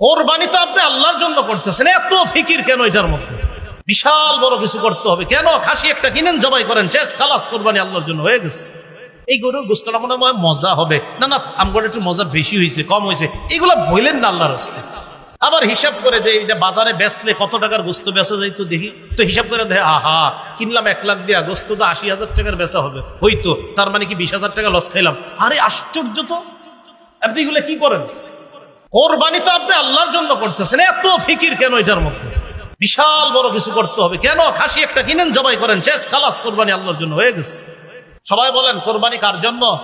কোরবানি তো আপনি আল্লাহর জন্য করতেছেন। এত ফিকির কেন এটার মধ্যে? বিশাল বড় কিছু করতে হবে। কেন? খাসি একটা কিনেন, জবাই করেন, শেষ, খালাস, কোরবানি আল্লাহর জন্য হয়ে গেছে। এই গরুর গোস্তটা মনে হয় মজা হবে। না না, আমগর একটু মজা বেশি হয়েছে, কম হয়েছে। এগুলা বললেন না আল্লাহর হস্তে আবার হিসাব করে যে বাজারে বেচলে কত টাকার গোস্ত বেচা যায় তো দেখি। তো হিসাব করে দেখে, আহা, কিনলাম এক লাখ দিয়া গোস্ত তো আশি হাজার টাকার বেচা হবে। হইতো, তার মানে কি বিশ হাজার টাকা লস খাইলাম? আরে আশ্চর্য তো। আপনি এগুলো কি করেন? কোরবানি তো আপনি আল্লাহর জন্য করতেছেন। এত ফিকির কেন এটার মধ্যে? বিশাল বড় কিছু করতে হবে। কেন? খাসি একটা কিনেন, জবাই করেন। শেষ, খালাস কোরবানি আল্লাহর জন্য হয়ে গেছে। সবাই বলেন, কোরবানি কার জন্য?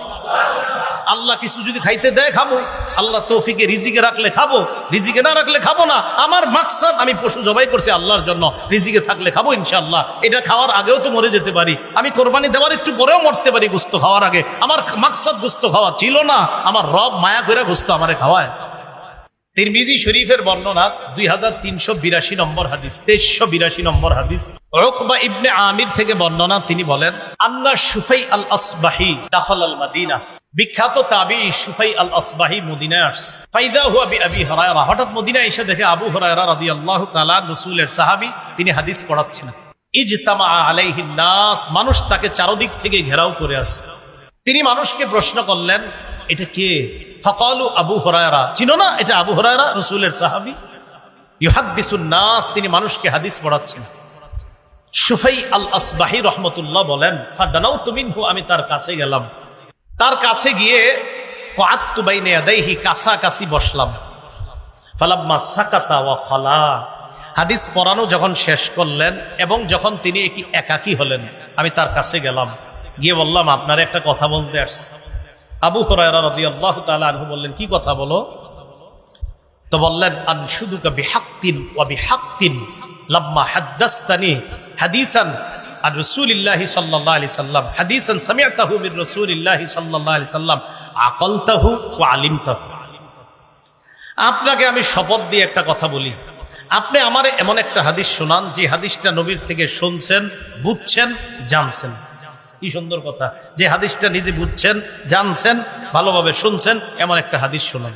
আল্লাহ কিছু যদি খাইতে দেয়, খাব। আল্লাহ তৌফিকে রিজিকে রাখলে খাব। রিজিকে না রাখলে খাব না। আমার মাকসাদ, আমি পশু জবাই করছি আল্লাহর জন্য। রিজিকে থাকলে খাব ইনশাল্লাহ এটা খাওয়ার আগেও তো মরে যেতে পারি। আমি কোরবানি দেওয়ার একটু পরেও মরতে পারি গুস্ত খাওয়ার আগে। আমার মাকসাদ গুস্ত খাওয়া ছিল না। আমার রব মায়া করে গুস্ত আমারে খাওয়ায়। তিরমিজি শরীফের বর্ণনা দুই হাজার তিনশো বিরাশি নম্বর হাদিস, তেইশশো বিরাশি নম্বর হাদিস। রকবা ইবনে আমির থেকে বর্ণনা, তিনি বলেন আল্লাহ সুফাই আল আসবাহি দাখল আল মাদিনা বিখ্যাত তাবি সুফাই আল আসবাহি মদিনায় ফাইদা হুয়া বি আবি হরায়রা। হঠাৎ মদিনায় এসে দেখে আবু হরায়রা রাদিয়াল্লাহু তাআলা রাসূলের সাহাবী, তিনি হাদিস পড়াচ্ছেন ইজতামা আলাইহিন নাস মানুষ তাকে চারদিক থেকে ঘেরাও করে আসছে। তিনি মানুষকে প্রশ্ন করলেন, এটা কে? ফকালু আবু হরায়রা। চিনো না? এটা আবু হরায়রা, রসুলের সাহাবি। ইহাদ্দিসুন তিনি মানুষকে হাদিস পড়াচ্ছেন। সুফাই আল আসবাহি রহমতুল্লাহ বলেন ফাদানাউ তুমিনহু আমি তার কাছে গেলাম। তার কাছে গিয়ে কাত্তু বাইনে আদাইহি কাছাকাছি বসলাম। ফালাম্মা সাকাতা ওয়া খালা। হাদিস পড়ানো যখন শেষ করলেন এবং যখন তিনি একই একাকী হলেন, আমি তার কাছে গেলাম। গিয়ে বললাম, আপনার একটা কথা বলতে আসছে। আবু তাআলা আনহু বললেন, কি কথা বলো? তো বললেন রাসূলিল্লাহি সাল্লাল্লাহু আলাইহি সাল্লাম। আকালতাহু আপনাকে আমি শপথ দিয়ে একটা কথা বলি। আপনি আমার এমন একটা হাদিস শোনান, যে হাদিসটা নবীর থেকে শুনছেন, বুঝছেন, জানছেন। কি সুন্দর কথা। যে হাদিসটা নিজে বুঝছেন, জানছেন, ভালোভাবে শুনছেন, এমন একটা হাদিস শোনান।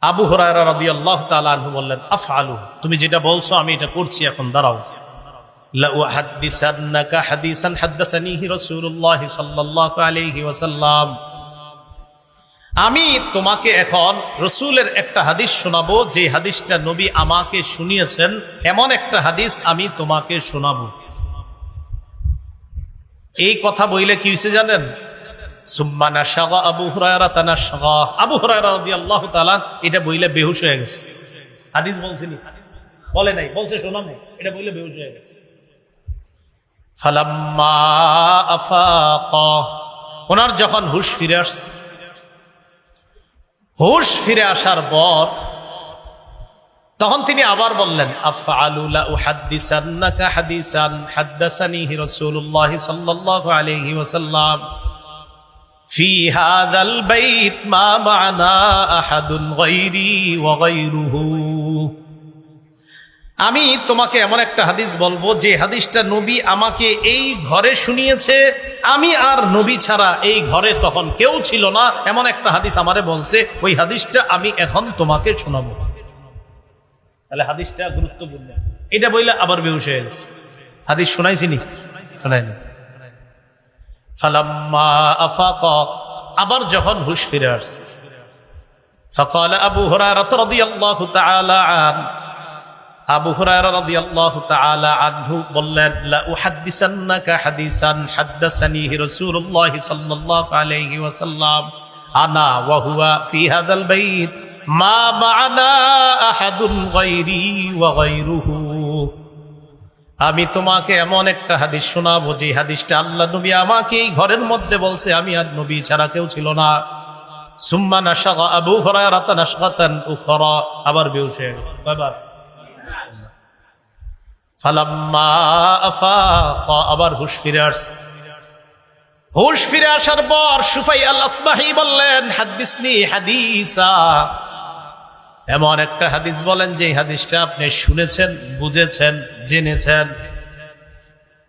আবু হরায়রা তাআলা আনহু বললেন, আফআলু, তুমি যেটা বলছো, আমি এটা করছি এখন, দাঁড়াও। সাল্লাল্লাহু আলাইহি ওয়াসাল্লাম। আমি তোমাকে এখন রসুলের একটা হাদিস শোনাবো, যে হাদিসটা নবী আমাকে শুনিয়েছেন, এমন একটা হাদিস আমি তোমাকে শোনাবো। এই কথা বইলে কি হয়েছে জানেন? এটা বইলে বেহুশ হয়ে গেছে। হাদিস বলে নাই, বলছে শোনা এটা বইলে বেহুশ হয়ে গেছে। ওনার যখন হুশ ফিরে আসছে হুশ ফিরে আসার পর তখন তিনি আবার বললেন, আফআলু লা উহাদ্দিসান্নাকা হাদিসান, হাদ্দাসানিহি রাসূলুল্লাহ সাল্লাল্লাহু আলাইহি ওয়াসাল্লাম। আমি তোমাকে এমন একটা হাদিস বলব, যে হাদিসটা নবী আমাকে এই ঘরে শুনিয়েছে, আমি আর নবী ছাড়া এই ঘরে তখন কেউ ছিল না, এমন একটা হাদিস আমারে বলছে, ওই হাদিসটা আমি এখন তোমাকে শোনাব। তাহলে হাদিসটা গুরুত্বপূর্ণ। এটা বইলে আবার বেউস হাদিস শোনাইছিনি শোনাইনি। আবার যখন হুশ ফিরে আসছে। আবু হরারত রত তাআলা আবু হুরায়রা রাদিয়াল্লাহু তাআলা আনহু বললেন, লা উহাদ্দিসান্নাকা হাদিসান হাদ্দাসানিহি রাসূলুল্লাহ সাল্লাল্লাহু আলাইহি ওয়াসাল্লাম। আনা ওয়া হুয়া ফি হাদাল বাইত। মা মা'না আহাদুন গায়রি ওয়া গায়রুহু। আমি তোমাকে এমন একটা হাদিস শোনাবো, যে হাদিসটা আল্লাহ নবী আমাকে এই ঘরের মধ্যে বলছে, আমি আর নবী ছাড়া কেউ ছিল না। সুম্মা নাশাগা আবু হুরায়রা নাশগাতান উখরা। আবার বেহুশ হয়ে গেছে। আবার হুশ ফিরে আসছে। হুশ ফিরে আসার পর সুফাই আল বললেন, হাদিসনি হাদিসা। এমন একটা হাদিস বলেন যে হাদিসটা আপনি শুনেছেন, বুঝেছেন, জেনেছেন।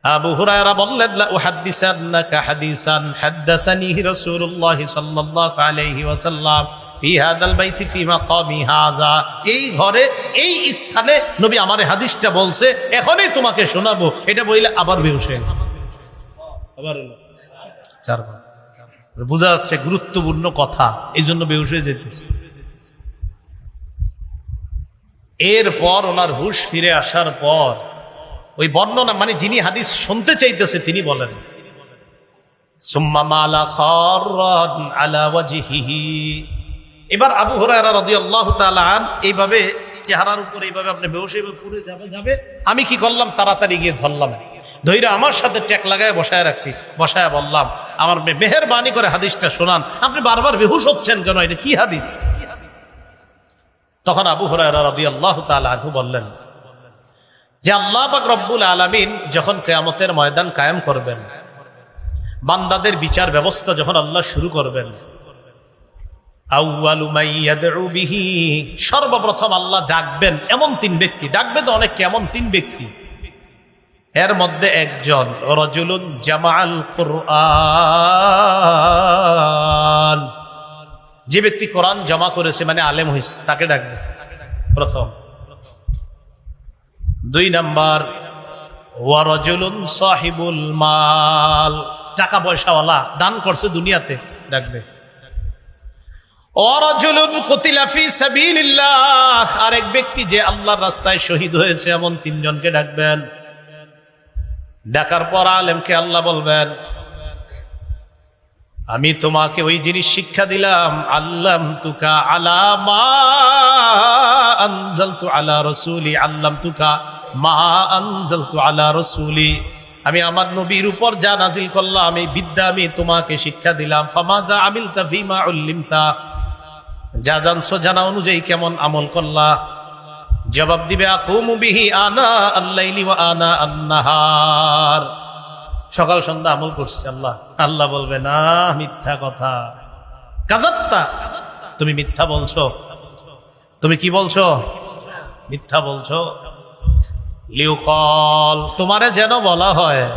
আবু হুরায়রা বললেন, লা উহাদ্দিসান্নাকা হাদিসান, হাদ্দাসানিহি রাসূলুল্লাহ সাল্লাল্লাহু আলাইহি ওয়াসাল্লাম। বাইতি এই ঘরে এই স্থানে নবী আমার হাদিসটা বলছে এখনই তোমাকে শোনাবো। এটা বইলে আবার চারবার। বোঝা যাচ্ছে গুরুত্বপূর্ণ কথা এই জন্য হয়ে যেতেছে। এরপর ওনার হুশ ফিরে আসার পর ওই বর্ণনা মানে যিনি হাদিস শুনতে চাইতেছে তিনি বলেন সুম্মা মালা খাররান আলা ওয়াজহিহি। এবার আবু হুরায়রা রাদিয়াল্লাহু তাআলা আন, এইভাবে চেহারার উপর এইভাবে আপনি হয়ে পুরে যাবে যাবে। আমি কি করলাম? তাড়াতাড়ি গিয়ে ধরলাম। ধৈর্য আমার সাথে ট্যাক লাগায় বসায় রাখছি। বসায় বললাম, আমার মে- মেহেরবানি করে হাদিসটা শোনান। আপনি বারবার বেহুশ হচ্ছেন কেন? এটা কি হাদিস? তখন আবু হুরায়রা রাদিয়াল্লাহু আল্লাহ আনহু বললেন, যে আল্লাহ পাক রব্বুল আলামিন যখন কেয়ামতের ময়দান কায়েম করবেন, বান্দাদের বিচার ব্যবস্থা যখন আল্লাহ শুরু করবেন সর্বপ্রথম আল্লাহ ডাকবেন এমন তিন ব্যক্তি। ডাকবে তো অনেক এমন তিন ব্যক্তি। এর মধ্যে একজন, রজুলুন জামাল কুরআন। যে ব্যক্তি কোরআন জমা করেছে মানে আলেম হইস তাকে ডাকবে। প্রথম। দুই নাম্বার ওয়ারজুলুন সাহিবুল মাল। টাকা পয়সাওয়ালা, দান করছে দুনিয়াতে, ডাকবে। আরেক ব্যক্তি যে আল্লাহর রাস্তায় শহীদ হয়েছে, এমন তিনজনকে ডাকবেন। ডাকার পর আলেমকে আল্লাহ বলবেন, আমি তোমাকে ওই জিনিস শিক্ষা দিলাম আল্লাম তুকা আলামা আনজালতু আলা রসুলি আল্লাম তুকা মা আনজালতু আলা রসুলি। আমি আমার নবীর উপর যা নাজিল করলাম আমি বিদ্যা আমি তোমাকে শিক্ষা দিলাম। ফামাদা আমিলতা ফিমা উল্লিমতা। যা জানছো জানা অনুযায়ী কেমন আমল করলা? জবাব দিবে সকাল সন্ধ্যা আমল করছে আল্লাহ। আল্লাহ বলবে, না, মিথ্যা কথা। কাজাত্তা, তুমি মিথ্যা বলছো। তুমি কি বলছো? মিথ্যা বলছো। লিউকল, তোমারে যেন বলা হয়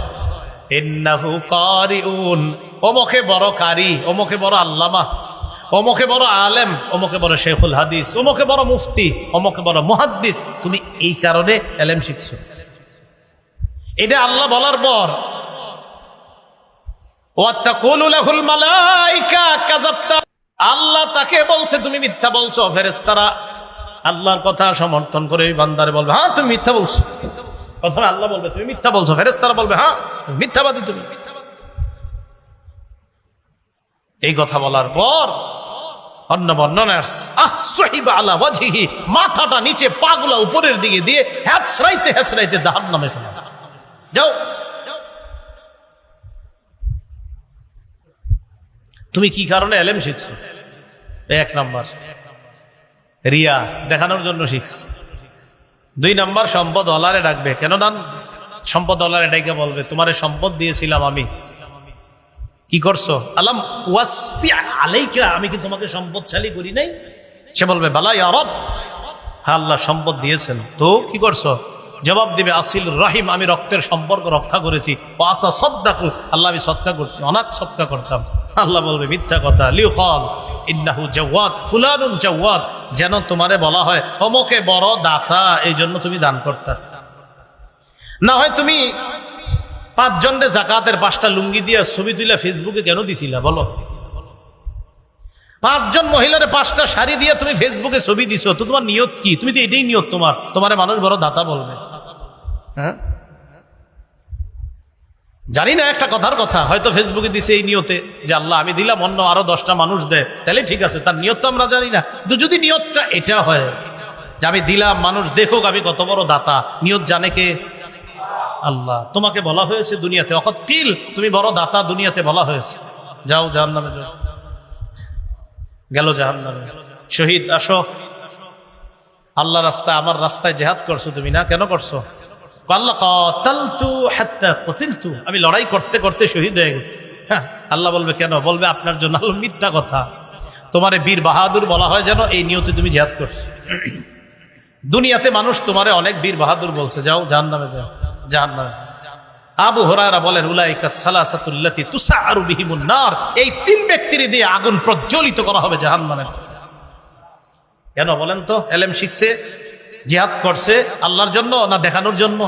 কারিউন ওমকে বড় কারি ওমকে বড় আল্লামা। ওমকে বড় আলেম ওমকে বড় শেখুল হাদিস ওমকে বড় মুফতি ওমকে বড় মুহাদ্দিস। তুমি এই কারণে এলেম শিখছো। এটা আল্লাহ বলার পর। আল্লাহ তাকে বলছে, তুমি মিথ্যা বলছো আল্লাহর কথা সমর্থন করে বান্দারে বলবে হ্যাঁ তুমি মিথ্যা বলছো। আল্লাহ বলবে, তুমি মিথ্যা বলছো। ফেরেশতারা বলবে হ্যাঁ মিথ্যাবাদী তুমি। এই কথা বলার পর অন্য মাথাটা নিচে পাগুলা উপরের দিকে দিয়ে হ্যাচড়াইতে হ্যাচড়াইতে জাহান্নামে ফেলা যাও। তুমি কি কারণে এলেম শিখছো? এক নাম্বার। রিয়া, দেখানোর জন্য শিখছ। দুই নাম্বার, সম্পদ অলারে ডাকবে। কেন দান? সম্পদ অলারে ডাইকে বলবে, তোমার সম্পদ দিয়েছিলাম আমি। কি করছ? আলাম আলাইকা, আমি কি তোমাকে সম্পদশালী করি নাই? সে বলবে বালাই আরব হ্যাঁ আল্লাহ সম্পদ দিয়েছেন। তো কি করছ? জবাব দিবে, আসিল রাহিম, আমি রক্তের সম্পর্ক রক্ষা করেছি। আল্লাহ আমি সৎকা করছি, অনাথ সৎকা করতাম। আল্লাহ বলবে, মিথ্যা কথা লিউ ফল ইন্নাহু জাওয়াত ফুলানুন যেন তোমারে বলা হয়, অমকে বড় দাতা এই জন্য তুমি দান করতা। না হয় তুমি পাঁচজনরে জাকাতের পাঁচটা লুঙ্গি দিয়া ছবি তুলে ফেসবুকে কেন দিছিলা বলো? পাঁচজন মহিলার পাঁচটা শাড়ি দিয়ে তুমি ফেসবুকে ছবি দিছো তো তোমার নিয়ত কি? তুমি তো এটাই নিয়ত তোমার তোমার মানুষ বড় দাতা বলবে। হ্যাঁ? জানি না একটা কথার কথা হয়তো ফেসবুকে দিছে এই নিয়তে যে আল্লাহ আমি দিলাম অন্য আরও দশটা মানুষ দেয় তাহলে ঠিক আছে তার নিয়ত তো আমরা জানি না। যদি নিয়তটা এটা হয় যে আমি দিলাম মানুষ দেখুক আমি কত বড় দাতা নিয়ত জানে কে? আল্লাহ। তোমাকে বলা হয়েছে দুনিয়াতে। অকত কিল তুমি বড় দাতা দুনিয়াতে বলা হয়েছে। যাও জাহান নামে যাও। গেল জাহান নামে শহীদ আসো। আল্লাহ রাস্তায় আমার রাস্তায় জেহাদ করছ তুমি না? কেন করছ? আমি লড়াই করতে করতে শহীদ হয়ে গেছি। হ্যাঁ, আল্লাহ বলবে কেন? বলবে আপনার জন্য আল্লাহ মিথ্যা কথা। তোমারে বীর বাহাদুর বলা হয় যেন এই নিয়তে তুমি জেহাদ করছ। দুনিয়াতে মানুষ তোমারে অনেক বীর বাহাদুর বলছে। যাও জাহান নামে যাও। জাহান আবু হরারা বলেন, উলাইকা সালাসাতুল্লাতি তুসাআরু বিহিমুন নার। এই তিন ব্যক্তির দিয়ে আগুন প্রজ্বলিত করা হবে জাহান্নামের কেন বলেন তো? এলেম শিখছে, জিহাদ করছে, আল্লাহর জন্য না দেখানোর জন্য?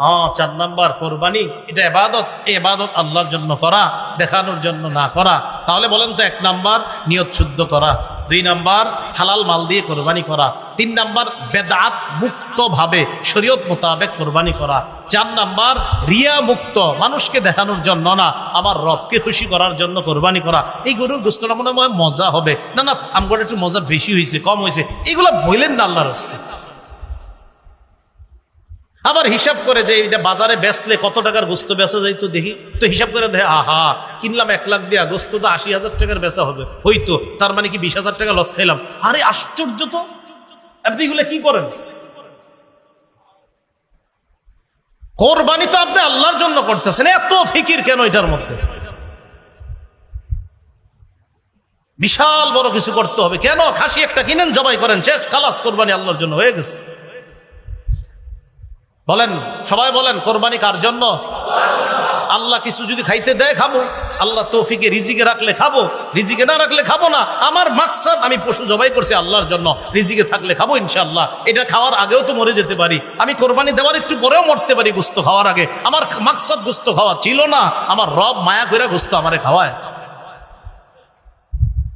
হ্যাঁ চার নাম্বার, কোরবানি, এটা এবাদত। এবাদত আল্লাহর জন্য করা, দেখানোর জন্য না করা। তাহলে বলেন তো এক নাম্বার, নিয়ত শুদ্ধ করা। দুই নাম্বার, হালাল মাল দিয়ে কোরবানি করা। তিন নাম্বার, বেদাত মুক্ত ভাবে শরীয়ত মোতাবেক কোরবানি করা। চার নাম্বার, রিয়া মুক্ত, মানুষকে দেখানোর জন্য না, আমার রবকে খুশি করার জন্য কোরবানি করা। এই গরুর গোস্তটা মনে হয় মজা হবে। না না, আমগর একটু মজা বেশি হয়েছে, কম হয়েছে। এগুলো বললেন না আল্লাহর হস্তে আবার হিসাব করে যে এটা বাজারে বেচলে কত টাকার গোস্ত বেচা তো দেখি। তো হিসাব করে দেখে, আহা, কিনলাম এক লাখ দিয়া, গোস্ত তো আশি হাজার টাকার বেচা হবে। হইতো, তার মানে কি বিশ হাজার টাকা লস খাইলাম। আরে, আশ্চর্য তো! আপনি এগুলো কি করেন? কোরবানি তো আপনি আল্লাহর জন্য করতেছেন। এত ফিকির কেন এটার মধ্যে? বিশাল বড় কিছু করতে হবে। কেন? খাসি একটা কিনেন, জবাই করেন, শেষ, খালাস, কোরবানি আল্লাহর জন্য হয়ে গেছে। বলেন, সবাই বলেন, কোরবানি কার জন্য? আল্লাহ কিছু যদি খাইতে দেয় খাব। আল্লাহ তৌফিকে রিজিকে রাখলে খাব। রিজিকে না রাখলে খাব না। আমার মাকসাদ আমি পশু জবাই করছি আল্লাহর জন্য। রিজিকে থাকলে খাব ইনশাল্লাহ এটা খাওয়ার আগেও তো মরে যেতে পারি। আমি কোরবানি দেওয়ার একটু পরেও মরতে পারি গুস্ত খাওয়ার আগে। আমার মাকসাদ গুস্ত খাওয়া ছিল না। আমার রব মায়া করে গুস্ত আমারে খাওয়ায়।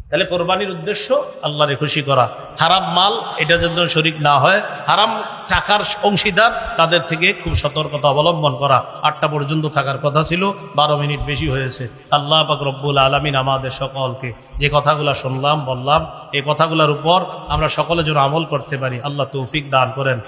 তাহলে কোরবানির উদ্দেশ্য আল্লাহরে খুশি করা। হারাম মাল, এটা যেন শরিক না হয়। হারাম টাকার অংশীদার, তাদের থেকে খুব সতর্কতা অবলম্বন করা। আটটা পর্যন্ত থাকার কথা ছিল, বারো মিনিট বেশি হয়েছে। আল্লাহ পাক রব্বুল আলমিন আমাদের সকলকে যে কথাগুলো শুনলাম, বললাম, এই কথাগুলোর উপর আমরা সকলে যেন আমল করতে পারি। আল্লাহ তৌফিক দান করেন।